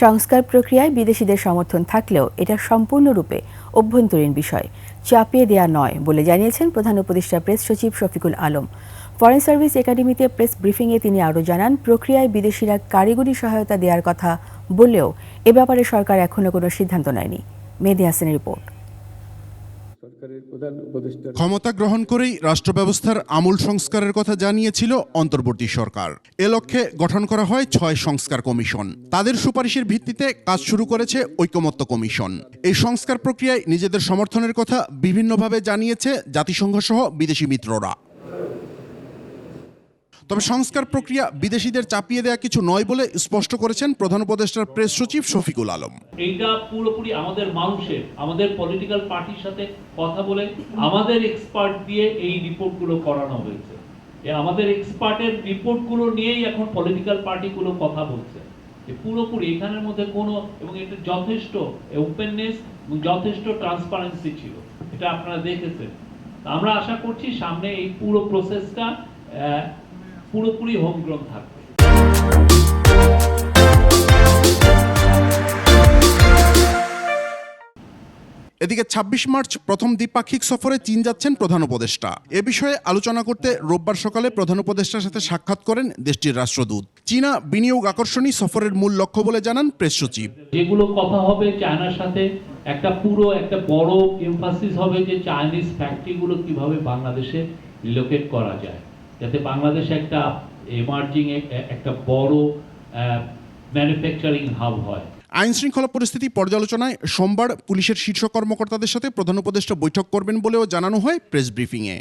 সংস্কার প্রক্রিয়ায় বিদেশিদের সমর্থন থাকলেও এটা সম্পূর্ণরূপে অভ্যন্তরীণ বিষয়। চাপিয়ে দেয়া নয় বলে জানিয়েছেন প্রধান উপদেষ্টা প্রেস সচিব শফিকুল আলম। ফরেন সার্ভিস একাডেমিতে প্রেস ব্রিফিংয়ে তিনি আরও জানান, প্রক্রিয়ায় বিদেশিরা কারিগরি সহায়তা দেওয়ার কথা বললেও এ ব্যাপারে সরকার এখনও কোনো সিদ্ধান্ত নেয়নি। মেহেদি হাসানের রিপোর্ট। ক্ষমতা গ্রহণ করেই রাষ্ট্র ব্যবস্থার আমূল সংস্কারের কথা জানিয়েছিল অন্তর্বর্তী সরকার। এ লক্ষ্যে গঠন করা হয় ছয় সংস্কার কমিশন। তাদের সুপারিশের ভিত্তিতে কাজ শুরু করেছে ঐকমত্য কমিশন। এই সংস্কার প্রক্রিয়ায় নিজেদের সমর্থনের কথা বিভিন্নভাবে জানিয়েছে জাতিসংঘ সহ বিদেশি মিত্ররা। তবে সংস্কার প্রক্রিয়া বিদেশিদের চাপিয়ে দেওয়া কিছু নয় বলে স্পষ্ট করেছেন প্রধান উপদেষ্টার প্রেস সচিব শফিকুল আলম। এইটা পুরোপুরি আমাদের মানুষের, আমাদের পলিটিক্যাল পার্টির সাথে কথা বলে আমাদের এক্সপার্ট দিয়ে এই রিপোর্টগুলো করানো হয়েছে। আমাদের এক্সপার্টের রিপোর্টগুলো নিয়েই এখন পলিটিক্যাল পার্টিগুলো কথা বলছে। যে পুরোপুরি এখানের মধ্যে কোনো, এবং এটা যথেষ্ট ওপেননেস এবং যথেষ্ট ট্রান্সপারেন্সি ছিল। এটা আপনারা দেখেছেন। আমরা আশা করছি সামনে এই পুরো প্রসেসটা পুরোপুরি হোমগ্রোন থাকবে। এদিকে ২৬ মার্চ প্রথম দ্বিপাক্ষিক সফরে চীন যাচ্ছেন প্রধান উপদেষ্টা। এ বিষয়ে আলোচনা করতে রোববার সকালে প্রধান উপদেষ্টার সাথে সাক্ষাৎ করেন দেশটির রাষ্ট্রদূত। চীনা বিনিয়োগ আকর্ষণই সফরের মূল লক্ষ্য বলে জানান প্রেস সচিব। যেগুলো কথা হবে চায়নার সাথে একটা পুরো একটা বড় এমফাসিস হবে যে চাইনিজ ফ্যাক্টরিগুলো কীভাবে বাংলাদেশে রিলোকেট করা যায়। যাতে বাংলাদেশ একটা এমার্জিং একটা বড় ম্যানুফ্যাকচারিং হাব হয়। আইন শৃঙ্খলা পরিস্থিতি পর্যালোচনায় সোমবার পুলিশের শীর্ষ কর্মকর্তাদের সাথে প্রধান উপদেষ্টা বৈঠক করবেন বলেও জানানো হয় প্রেস ব্রিফিংয়ে।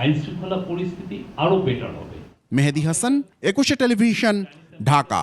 আইন শৃঙ্খলা পরিস্থিতি আরও বেটার হবে। মেহেদি হাসান একুশে টেলিভিশন ঢাকা।